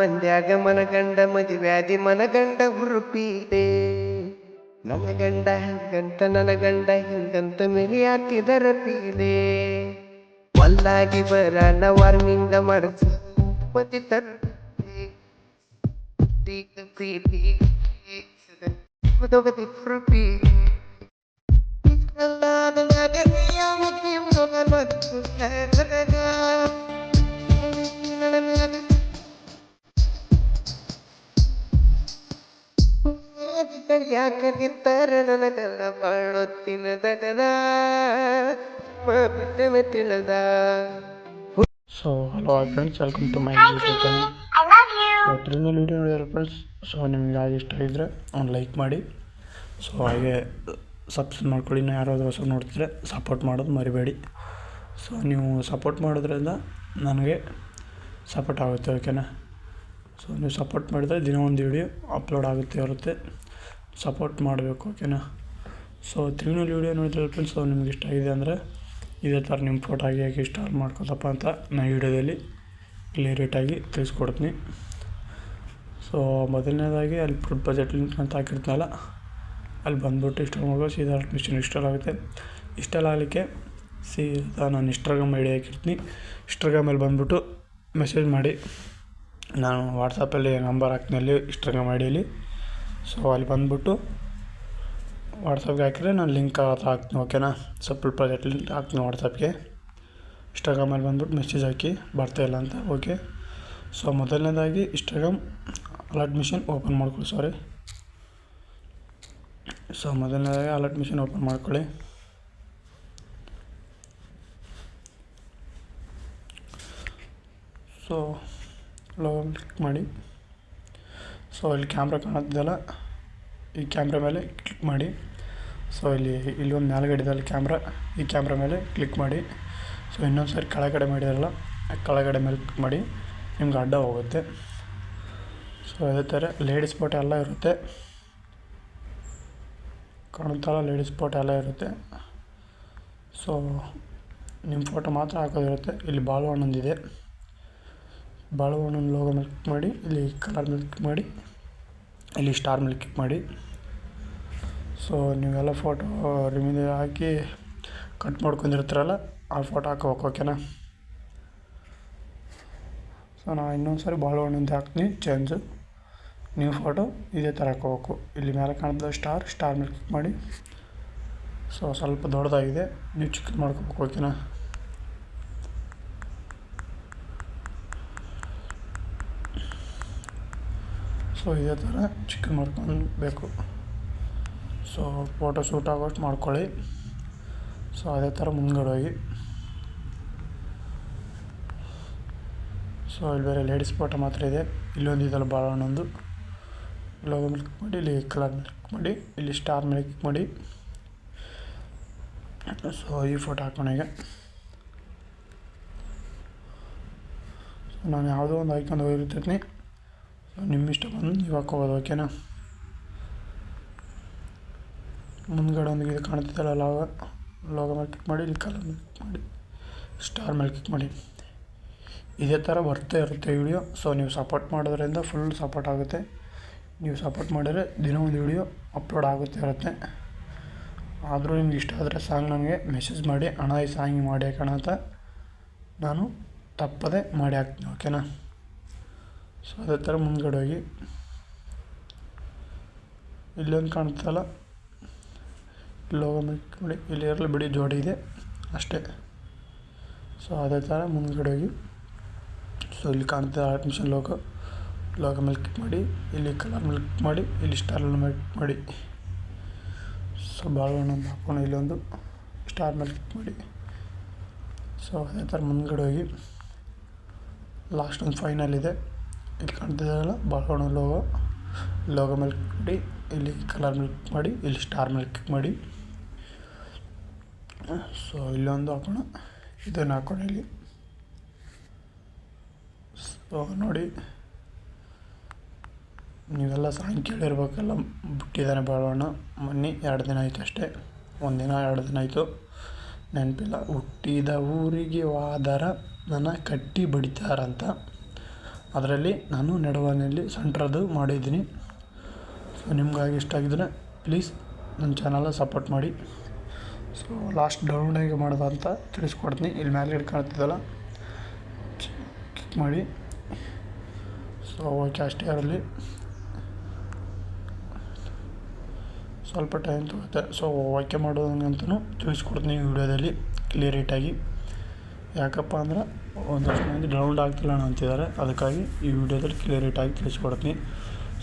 ಮಂದ್ಯಾಗ ಮನಗಂಡ ಮದುವ್ಯಾದಿ ಮನಗಂಡ ಹುರುಪೀತೆ. ನನಗಂಡ ಹಂಗಂತ ನನಗಂಡ ಹಿಂಗಂತ ಮೆರಿಯಾತಿದರ ಪೀಲೆ. ಒಲ್ಲಾಗಿ ಬರ ನವಾರ್ಮಿಂದ ಮಾಡಸ ಪತಿ ತರ ಯಾಕ ನಿಂತಾರ ನನಗೆಲ್ಲ ಬಾಳೊತ್ತಿನ ದಡದ ಬಿಟ್ಟವೆ ತಿಳಿದ? So hello friends welcome to my YouTube channel ಇವತ್ತಿನ ವೀಡಿಯೋ ನೋಡಿದ್ರೆ ಫ್ರೆಂಡ್ಸ್ ಸೊ ನಿಮ್ಗೆ ಯಾವ್ದು ಇಷ್ಟ ಇದ್ದರೆ ಒಂದು ಲೈಕ್ ಮಾಡಿ. ಸೊ ಹಾಗೆ ಸಬ್ಸ್ಕ್ರೈಬ್ ಮಾಡ್ಕೊಳ್ಳಿ. ಇನ್ನು ಯಾರಾದರೂ ಹೊಸ ನೋಡ್ತಿದ್ರೆ ಸಪೋರ್ಟ್ ಮಾಡೋದು ಮರಿಬೇಡಿ. ಸೊ ನೀವು ಸಪೋರ್ಟ್ ಮಾಡೋದ್ರಿಂದ ನನಗೆ ಸಪೋರ್ಟ್ ಆಗುತ್ತೆ ಓಕೆನಾ ಸೊ ನೀವು ಸಪೋರ್ಟ್ ಮಾಡಿದರೆ ದಿನ ಒಂದು ವೀಡಿಯೋ ಅಪ್ಲೋಡ್ ಆಗುತ್ತೆ ಇರುತ್ತೆ ಸಪೋರ್ಟ್ ಮಾಡಬೇಕು, ಓಕೆನಾ? ಸೊ ತ್ರಿವಿನಲ್ಲಿ ವೀಡಿಯೋ ನೋಡಿದ್ರೆ ಫ್ರೆಂಡ್ಸ್ ಸೊ ನಿಮ್ಗೆ ಇಷ್ಟ ಆಗಿದೆ ಅಂದರೆ ಇದೇ ಥರ ನಿಮ್ಮ ಫೋಟೋ ಆಗಿ ಹಾಕಿ ಇನ್ಸ್ಟಾಲ್ ಮಾಡ್ಕೊತಪ್ಪ ಅಂತ ನಾನು ವೀಡಿಯೋದಲ್ಲಿ ಕ್ಲಿಯರೇಟಾಗಿ ತಿಳಿಸ್ಕೊಡ್ತೀನಿ. ಸೊ ಮೊದಲನೇದಾಗಿ ಅಲ್ಲಿ ಫುಡ್ ಬಜೆಟ್ ಲಿಂಕ್ ಅಂತ ಹಾಕಿರ್ತಾನಲ್ಲ, ಅಲ್ಲಿ ಬಂದ್ಬಿಟ್ಟು ಇಷ್ಟ ಮಾಡ್ಬೋದು ಸೀದಾ ಮಿಷನ್ ಇನ್ಸ್ಟಾಲ್ ಆಗುತ್ತೆ. ಇನ್ಸ್ಟಾಲ್ ಆಗಲಿಕ್ಕೆ ಸೀದಾ ನಾನು ಇನ್ಸ್ಟಾಗ್ರಾಮ್ ಐ ಡಿ ಹಾಕಿರ್ತೀನಿ ಇನ್ಸ್ಟಾಗ್ರಾಮಲ್ಲಿ ಬಂದ್ಬಿಟ್ಟು ಮೆಸೇಜ್ ಮಾಡಿ. ನಾನು ವಾಟ್ಸಪ್ಪಲ್ಲಿ ನಂಬರ್ ಹಾಕ್ತೀನಿ ಅಲ್ಲಿ ಇನ್ಸ್ಟಾಗ್ರಾಮ್ ಐಡಿಯಲ್ಲಿ ಡಿಯಲ್ಲಿ ಸೊ ಅಲ್ಲಿ ಬಂದುಬಿಟ್ಟು ವಾಟ್ಸಪ್ಗೆ ಹಾಕಿದ್ರೆ ನಾನು ಲಿಂಕ್ ಅದು ಹಾಕ್ತೀನಿ ಓಕೆನಾ ಸಪ್ಲ್ ಪ್ರಾಜೆಕ್ಟ್ ಲಿಂಕ್ ಹಾಕ್ತೀನಿ ವಾಟ್ಸಪ್ಗೆ ಇನ್ಸ್ಟಾಗ್ರಾಮಲ್ಲಿ ಬಂದ್ಬಿಟ್ಟು ಮೆಸೇಜ್ ಹಾಕಿ ಬರ್ತಾ ಇಲ್ಲ ಅಂತ ಓಕೆ ಸೊ ಮೊದಲನೇದಾಗಿ ಇನ್ಸ್ಟಾಗ್ರಾಮ್ ಅಲರ್ಟ್ ಮಿಷನ್ ಓಪನ್ ಮಾಡ್ಕೊಳ್ಳಿ ಸಾರಿ ಸೊ ಮೊದಲನೇದಾಗಿ ಅಲರ್ಟ್ ಮಿಷನ್ ಓಪನ್ ಮಾಡ್ಕೊಳ್ಳಿ. ಸೊ ಲಾಗ್ ಕ್ಲಿಕ್ ಮಾಡಿ. ಸೊ ಇಲ್ಲಿ ಕ್ಯಾಮ್ರಾ ಕಾಣುತ್ತಿದೆಯಲ್ಲ? ಈ ಕ್ಯಾಮ್ರ ಮೇಲೆ ಕ್ಲಿಕ್ ಮಾಡಿ. ಸೊ ಇಲ್ಲಿ ಇಲ್ಲಿ ಒಂದು ಮ್ಯಾಲ್ಗಡೆ ಇದೆ ಅಲ್ಲಿ ಕ್ಯಾಮ್ರಾ ಈ ಕ್ಯಾಮ್ರ ಮೇಲೆ ಕ್ಲಿಕ್ ಮಾಡಿ. ಸೊ ಇನ್ನೊಂದು ಸರಿ ಕೆಳಗಡೆ ಮಾಡಿದಾರಲ್ಲ ಕೆಳಗಡೆ ಮೇಲೆ ಕ್ಲಿಕ್ ಮಾಡಿ, ನಿಮ್ಗೆ ಅಡ್ಡ ಹೋಗುತ್ತೆ. ಸೊ ಅದೇ ಥರ ಲೇಡೀಸ್ ಫೋಟೋ ಎಲ್ಲ ಇರುತ್ತೆ. ಕಾಣುತ್ತಲ್ಲ ಲೇಡೀಸ್ ಫೋಟೋ ಎಲ್ಲ ಇರುತ್ತೆ. ಸೊ ನಿಮ್ಮ ಫೋಟೋ ಮಾತ್ರ ಹಾಕೋದಿರುತ್ತೆ. ಇಲ್ಲಿ ಬಾಳವಣ್ಣಂದಿದೆ ಬಾಳವಣ್ಣನ ಲೋಗೋ ಮೇಲೆ ಕ್ಲಿಕ್ ಮಾಡಿ, ಇಲ್ಲಿ ಕಲರ್ ಮೇಲೆ ಕ್ಲಿಕ್ ಮಾಡಿ. ಇಲ್ಲಿ ಸ್ಟಾರ್ ಮೇಲೆ ಕ್ಲಿಕ್ ಮಾಡಿ. ಸೊ ನೀವೆಲ್ಲ ಫೋಟೋ ರಿಮೂವ್ ಹಾಕಿ ಕಟ್ ಮಾಡ್ಕೊಂಡಿರ್ತೀರಲ್ಲ, ಆ ಫೋಟೋ ಹಾಕೋಬೇಕು ಓಕೆನಾ ಸೊ ನಾನು ಇನ್ನೊಂದು ಸಾರಿ ಬಾಳವಣ್ಣಂದು ಹಾಕ್ತೀನಿ ಚೇಂಜು ನ್ಯೂ ಫೋಟೋ ಇದೇ ಥರ ಹಾಕೋಬೇಕು. ಇಲ್ಲಿ ಮೇಲೆ ಕಾಣ್ತದೆ ಸ್ಟಾರ್ ಸ್ಟಾರ್ ಮೇಲೆ ಕ್ಲಿಕ್ ಮಾಡಿ. ಸೊ ಸ್ವಲ್ಪ ದೊಡ್ಡದಾಗಿದೆ, ನೀವು ಚಿಕ್ಕದು ಮಾಡ್ಕೋಬೇಕು ಓಕೆನಾ ಸೊ ಇದೇ ಥರ ಚಿಕನ್ ಮಾಡ್ಕೊಬೇಕು ಸೊ ಫೋಟೋ ಶೂಟ್ ಆಗೋಷ್ಟು ಮಾಡ್ಕೊಳ್ಳಿ. ಸೊ ಅದೇ ಥರ ಮುಂದ್ಗಡೆ ಹೋಗಿ ಸೊ ಇಲ್ಲಿ ಬೇರೆ ಲೇಡೀಸ್ ಫೋಟೋ ಮಾತ್ರ ಇದೆ. ಇಲ್ಲೊಂದು ಇದೆಲ್ಲ ಭಾಳ ಲೋಗೋ ಮೇಲೆ ಕ್ಲಿಕ್ ಮಾಡಿ, ಇಲ್ಲಿ ಕಲರ್ ಕ್ಲಿಕ್ ಮಾಡಿ, ಇಲ್ಲಿ ಸ್ಟಾರ್ ಮೇಲೆ ಕ್ಲಿಕ್ ಮಾಡಿ. ಸೊ ಈ ಫೋಟೋ ಸೊ ನಾನು ಯಾವುದೋ ಒಂದು ಆಯ್ಕೊಂಡು ಹೋಗಿರ್ತೀನಿ. ನಿಮ್ಮ ಇಷ್ಟ ಬಂದು ನೀವು ಹಾಕೋಬೋದು ಓಕೆನಾ ಮುಂದ್ಗಡೆ ಒಂದು ಇದು ಕಾಣ್ತಿದ್ದಲ್ಲ ಲಾಗ ಲಾಗ ಮೇಲೆ ಕ್ಲಿಕ್ ಮಾಡಿ ಇಲ್ಲಿ ಕಲರ್ ಮೇಲೆ ಕ್ಲಿಕ್ ಮಾಡಿ ಸ್ಟಾರ್ ಮೇಲೆ ಕ್ಲಿಕ್ ಮಾಡಿ. ಇದೇ ಥರ ಬರ್ತಾ ಇರುತ್ತೆ ವಿಡಿಯೋ ಸೊ ನೀವು ಸಪೋರ್ಟ್ ಮಾಡೋದ್ರಿಂದ ಫುಲ್ ಸಪೋರ್ಟ್ ಆಗುತ್ತೆ. ನೀವು ಸಪೋರ್ಟ್ ಮಾಡಿದರೆ ದಿನ ಒಂದು ವಿಡಿಯೋ ಅಪ್ಲೋಡ್ ಆಗುತ್ತೆ ಇರುತ್ತೆ. ಆದರೂ ನಿಮ್ಗೆ ಇಷ್ಟ ಆದರೆ ಸಾಂಗ್ ನನಗೆ ಮೆಸೇಜ್ ಮಾಡಿ, ಅಣ್ಣ, ಈ ಸಾಂಗ್ ಮಾಡಿ ಹಾಕೋಣ ಅಂತ. ನಾನು ತಪ್ಪದೆ ಮಾಡಿ ಹಾಕ್ತೀನಿ ಓಕೆನಾ ಸೊ ಅದೇ ಥರ ಮುಂದ್ಗಡೆ ಹೋಗಿ. ಇಲ್ಲೊಂದು ಕಾಣ್ತಲ್ಲ ಲೋಗೋ ಮೇಲೆ ನೋಡಿ, ಇಲ್ಲಿ ಇರಲಿ ಬಿಡಿ ಜೋಡಿ ಇದೆ, ಅಷ್ಟೇ. ಸೊ ಅದೇ ಥರ ಮುಂದ್ಗಡೆ ಹೋಗಿ. ಸೊ ಇಲ್ಲಿ ಕಾಣ್ತಾ ಅಡ್ಮಿಷನ್ ಲೋಗೋ ಲೋಗೋ ಮೇಲೆ ಕ್ಲಿಕ್ ಮಾಡಿ, ಇಲ್ಲಿ ಕಲರ್ ಮೇಲೆ ಕ್ಲಿಕ್ ಮಾಡಿ, ಇಲ್ಲಿ ಸ್ಟಾರ್ ಮೇಲೆ ಕ್ಲಿಕ್ ಮಾಡಿ. ಸೊ ಬಾಳೆಹಣ್ಣು ಹಾಕೊಂಡು ಇಲ್ಲೊಂದು ಸ್ಟಾರ್ ಮೇಲೆ ಕ್ಲಿಕ್ ಮಾಡಿ. ಸೊ ಅದೇ ಥರ ಮುಂದ್ಗಡೆ ಹೋಗಿ. ಲಾಸ್ಟ್ ಒಂದು ಫೈನಲ್ ಇದೆ. ಇಲ್ಲಿ ಕಾಣ್ತಿದ್ದಾರಲ್ಲ ಬಾಳೆಹಣ್ಣು ಲೋಗೋ ಲೋಗೋ ಮೇಲೆ ಮಾಡಿ, ಇಲ್ಲಿ ಕಲರ್ ಮೇಲೆ ಮಾಡಿ, ಇಲ್ಲಿ ಸ್ಟಾರ್ ಮೇಲೆ ಕ್ಲಿಕ್ ಮಾಡಿ. ಸೊ ಇಲ್ಲೊಂದು ಹಾಕೋಣ, ಇದನ್ನು ಹಾಕೋಣ ಇಲ್ಲಿ. ಸೊ ನೋಡಿ. ನೀವೆಲ್ಲ ಸಾಂಗ್ ಕೇಳಿರ್ಬೇಕೆಲ್ಲ ಬಿಟ್ಟಿದ್ದಾನೆ ಬಾಳವಣ್ಣ ಮೊನ್ನೆ ಎರಡು ದಿನ ಆಯಿತು ಅಷ್ಟೇ. ಒಂದಿನ, ಎರಡು ದಿನ ಆಯಿತು. ನೆನಪಿಲ್ಲ. ಹುಟ್ಟಿದ ಊರಿಗೆ ವಾದರ ನನ್ನ ಕಟ್ಟಿ ಬಡಿತಾರಂತ. ಅದರಲ್ಲಿ ನಾನು ನೆಡುವನಲ್ಲಿ ಸೆಂಟ್ರದ್ದು ಮಾಡಿದ್ದೀನಿ. ಸೊ ನಿಮ್ಗಾಗಿ ಇಷ್ಟ ಆಗಿದ್ರೆ ಪ್ಲೀಸ್ ನನ್ನ ಚಾನಲ್ನ ಸಪೋರ್ಟ್ ಮಾಡಿ. ಸೊ ಲಾಸ್ಟ್ ಡೌನ್ ಹೇಗೆ ಮಾಡೋದು ಅಂತ ತಿಳಿಸ್ಕೊಡ್ತೀನಿ. ಇಲ್ಲಿ ಮ್ಯಾಲೆ ಕಾಣ್ತಿದ್ದಲ್ಲ ಕ್ಲಿಕ್ ಮಾಡಿ. ಸೊ ಓಕೆ ಅಷ್ಟೇ ಅದರಲ್ಲಿ. ಸ್ವಲ್ಪ ಟೈಮ್ ತಗುತ್ತೆ ಸೊ ಓಕೆ ಮಾಡೋದಂಗಂತಲೂ ತಿಳಿಸ್ಕೊಡ್ತೀನಿ ಈ ಕ್ಲಿಯರ್ ಕ್ಲಿಯರಿಟಾಗಿ ಯಾಕಪ್ಪ ಅಂದ್ರೆ ಒಂದಷ್ಟು ಮಂದಿ ಡೌನ್ಲೋಡ್ ಆಗ್ತಿಲ್ಲ ಅಂತಿದ್ದಾರೆ. ಅದಕ್ಕಾಗಿ ಈ ವಿಡಿಯೋದಲ್ಲಿ ಕ್ಲಿಯರಿಟಾಗಿ ತಿಳಿಸ್ಕೊಡ್ತೀನಿ.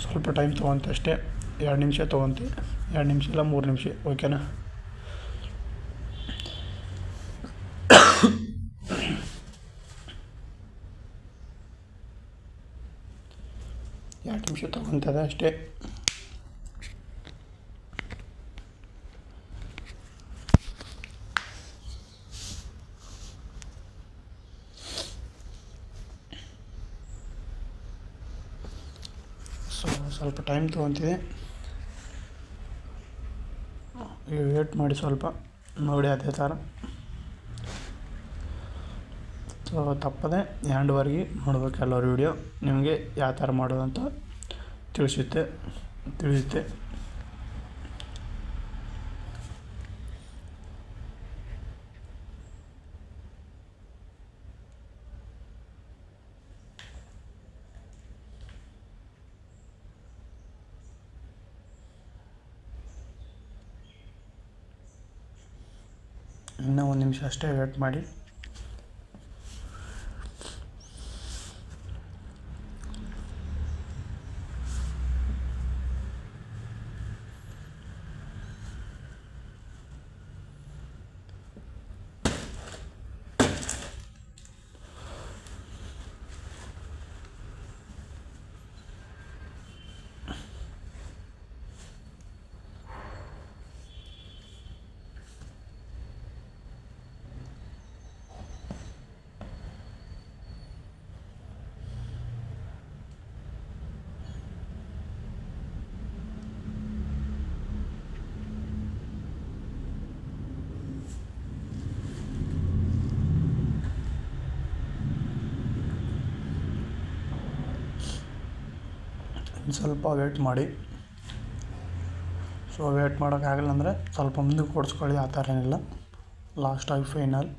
ಸ್ವಲ್ಪ ಟೈಮ್ ತೊಗೊಂತೆ ಅಷ್ಟೇ. ಎರಡು ನಿಮಿಷ ತೊಗೊಂತೆ. ಎರಡು ನಿಮಿಷ ಇಲ್ಲ, ಮೂರು ನಿಮಿಷ. ಓಕೆನಾ ಎರಡು ನಿಮಿಷ ತೊಗೊತದೆ ಅಷ್ಟೇ ಸೊ ಸ್ವಲ್ಪ ಟೈಮ್ ತೊಗೊತಿದೆ. ವೇಟ್ ಮಾಡಿ ಸ್ವಲ್ಪ ನೋಡಿ ಅದೇ ಥರ. ಸೊ ತಪ್ಪದೆ ಹ್ಯಾಂಡ್ವರ್ಗಿ ನೋಡ್ಬೇಕು ಎಲ್ಲರೂ ವೀಡಿಯೋ ನಿಮಗೆ ಯಾವ ಥರ ಮಾಡೋದಂತ ತಿಳಿಸುತ್ತೆ ತಿಳಿಸುತ್ತೆ. ಇನ್ನೂ ಒಂದು ನಿಮಿಷ ಅಷ್ಟೇ ವೇಟ್ ಮಾಡಿ. ಸ್ವಲ್ಪ ವೇಟ್ ಮಾಡಿ. ಸೊ ವೇಟ್ ಮಾಡೋಕ್ಕಾಗಲ್ಲ ಅಂದರೆ ಸ್ವಲ್ಪ ಮುಂದಕ್ಕೆ ಓಡಿಸ್ಕೊಳ್ಳಿ, ಆ ಥರ ಏನಿಲ್ಲ. ಲಾಸ್ಟಾಗಿ ಫೈನಲ್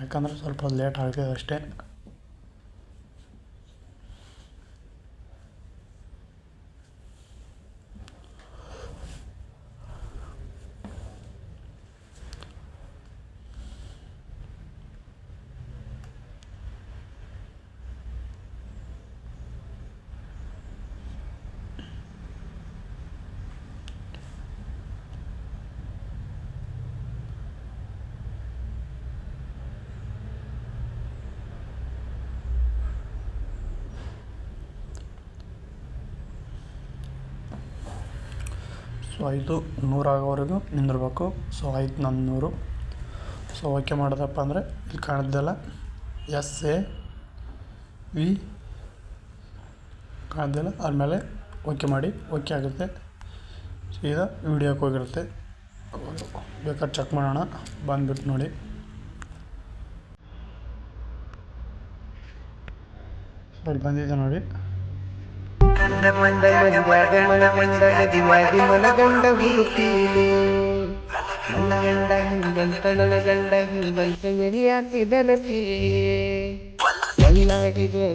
ಯಾಕಂದರೆ ಸ್ವಲ್ಪ ಲೇಟ್ ಆಗ್ತದೆ ಅಷ್ಟೇ. ಸೊ ಐದು ನೂರಾಗೋವರೆಗೂ ನಿಂದಿರಬೇಕು. ಸೊ ಐದು ನನ್ನ ನೂರು. ಸೊ ಓಕೆ ಮಾಡಿದಪ್ಪ ಅಂದರೆ ಇಲ್ಲಿ ಕಾಣಿದ್ದೆಲ್ಲ ಎಸ್ ಎ ವಿ ಕಾಣ್ದಿಲ್ಲ ಆದಮೇಲೆ ಓಕೆ ಮಾಡಿ ಓಕೆ ಆಗುತ್ತೆ. ಸೀದಾ ವಿಡಿಯೋಕ್ಕೆ ಹೋಗಿರುತ್ತೆ. ಬೇಕಾದ್ರೆ ಚೆಕ್ ಮಾಡೋಣ. ಬಂದ್ಬಿಟ್ಟು ನೋಡಿ. ಇಲ್ಲಿ ಬಂದಿದೆ ನೋಡಿ. ಮಂದ ಮಂದ ಮಂದ್ಯಾಗ ಮನ ಮಂದಗ ದಿವಾದಿ ಮನಗಂಡ ಹುಡುಕೀಲಿ ನನ್ನ ಗಂಡ ಹಿಂಗಂತ ನನ್ನ ಗಂಡ ಹಿಂಗಂತ ಮೆರಿಯಾಕಿದನತಿ ಎಲ್ಲಾಗಿದೆ